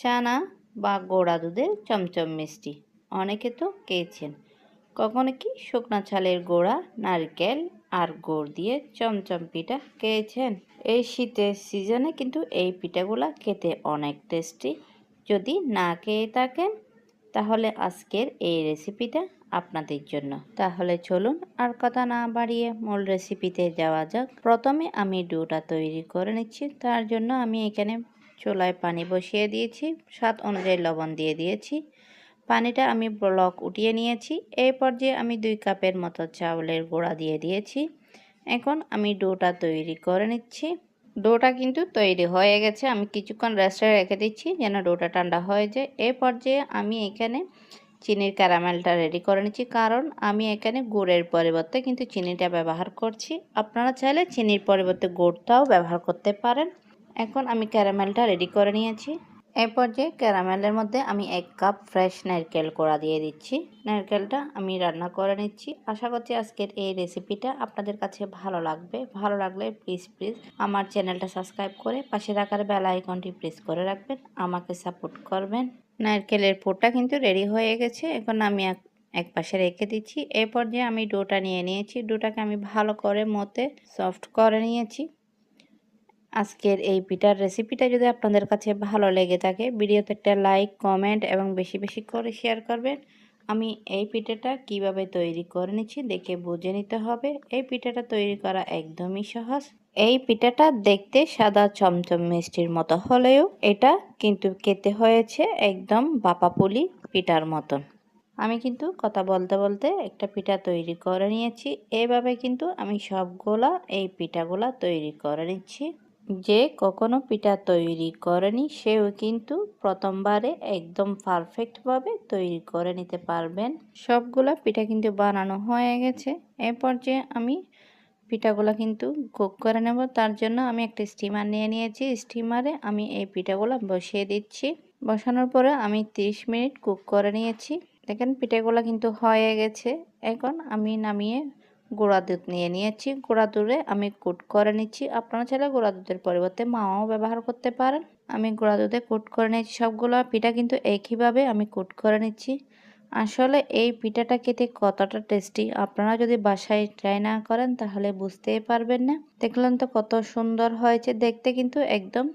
চানা বা গোড়া দুধের চমচম মিষ্টি। অনেকে তো খেয়েছেন। কখনো কি শুকনা ছালের গোড়া, নারকেল আর গুড় দিয়ে চমচম পিঠা খেয়েছেন? এই শীতের সিজনে কিন্তু এই পিঠাগুলা খেতে অনেক টেস্টি। যদি না খেয়ে থাকেন, তাহলে আজকের এই রেসিপিটা আপনাদের জন্য। তাহলে চলুন আর কথা না বাড়িয়ে মূল রেসিপিতে যাওয়া যাক। প্রথমে আমি ডোটা তৈরি করে নিচ্ছি। তার জন্য আমি এখানে চুলায় পানি বসিয়ে দিয়েছি, স্বাদ অনুযায়ী লবণ দিয়ে দিয়েছি। পানিটা আমি ব্লক উঠিয়ে নিয়েছি, এই পর্যায়ে আমি দুই কাপের মতো চাউলের গুঁড়া দিয়ে দিয়েছি। এখন আমি ডোটা তৈরি করে নিচ্ছি। ডোটা কিন্তু তৈরি হয়ে গেছে, আমি কিছুক্ষণ রেস্টে রেখে দিচ্ছি যেন ডোটা ঠান্ডা হয়ে যায়। এই পর্যায়ে আমি এখানে চিনির ক্যারামেলটা রেডি করে নিচ্ছি, কারণ আমি এখানে গুড়ের পরিবর্তে কিন্তু চিনিটা ব্যবহার করছি। আপনারা চাইলে চিনির পরিবর্তে গুড়টাও ব্যবহার করতে পারেন। এখন আমি ক্যারামেলটা রেডি করে নিয়েছি। এই পর্যায়ে ক্যারামেলের মধ্যে আমি এক কাপ ফ্রেশ নারকেল কোড়া দিয়ে দিচ্ছি। নারকেলটা আমি রান্না করে নিচ্ছি। আশা করছি আজকের এই রেসিপিটা আপনাদের কাছে ভালো লাগবে। ভালো লাগলে প্লিজ প্লিজ আমার চ্যানেলটা সাবস্ক্রাইব করে পাশে রাখার বেল আইকনটি প্রেস করে রাখবেন। আমাকে সাপোর্ট করবেন। নারকেলের পোটটা কিন্তু রেডি হয়ে গেছে। এখন আমি এক পাশে রেখে দিচ্ছি। এরপর যে আমি ডোটা নিয়ে নিয়েছি। ডোটাকে আমি ভালো করে মতে সফট করে নিয়েছি। আজকের এই পিঠার রেসিপিটা যদি আপনাদের কাছে ভালো লেগে থাকে, ভিডিওতে একটা লাইক কমেন্ট এবং বেশি বেশি করে শেয়ার করবেন। আমি এই পিঠাটা কীভাবে তৈরি করে নিচ্ছি দেখে বুঝে নিতে হবে। এই পিঠাটা তৈরি করা একদমই সহজ। এই পিঠাটা দেখতে সাদা চমচম মিষ্টির মতো হলেও এটা কিন্তু খেতে হয়েছে একদম বাপাপুলি পিঠার মতন আমি কিন্তু কথা বলতে বলতে একটা পিঠা তৈরি করে নিয়েছি। এভাবে কিন্তু আমি সবগুলা এই পিঠাগুলা তৈরি করে নিচ্ছি। যে কখনো পিঠা তৈরি করেনি, সেও কিন্তু প্রথমবারে একদম পারফেক্টভাবে তৈরি করে নিতে পারবেন। সবগুলা পিঠা কিন্তু বানানো হয়ে গেছে। এ পর্যায়ে আমি পিঠাগুলো কিন্তু কুক করে নেব, তার জন্য আমি একটা স্টিমার নিয়ে নিয়েছি। স্টিমারে আমি এই পিঠাগুলো বসিয়ে দিচ্ছি। বসানোর পরে আমি 30 মিনিট কুক করে নিয়েছি। দেখেন পিঠাগুলো কিন্তু হয়ে গেছে। এখন আমি নামিয়ে গুঁড়া দুধ নিয়ে নিয়েছি। গুঁড়া দুধে আমি কুট করে নিচ্ছি। আপনারা চাইলে গুঁড়া দুধের পরিবর্তে মাও ব্যবহার করতে পারেন। আমি গুঁড়া দুধে কুট করে নিয়েছি। সবগুলো পিঠা কিন্তু একইভাবে আমি কুট করে নিচ্ছি। আসলে এই পিঠাটা খেতে কতটা টেস্টি আপনারা যদি বাসায় ট্রাই না করেন তাহলে বুঝতেই পারবেন না। দেখলেন তো কত সুন্দর হয়েছে। দেখতে কিন্তু একদম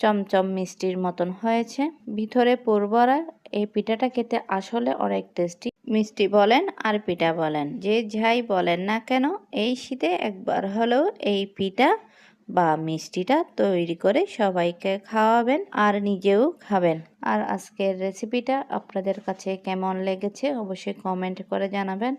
চমচম মিষ্টির মতন হয়েছে। ভিতরে পূর্বরা এই পিঠাটা খেতে আসলে অনেক টেস্টি। মিষ্টি বলেন আর পিঠা বলেন, যে যাই বলেন না কেন, এই শীতে একবার হলেও এই পিঠা বা মিষ্টিটা তৈরি করে সবাইকে খাওয়াবেন আর নিজেও খাবেন। আর আজকের রেসিপিটা আপনাদের কাছে কেমন লেগেছে অবশ্যই কমেন্ট করে জানাবেন।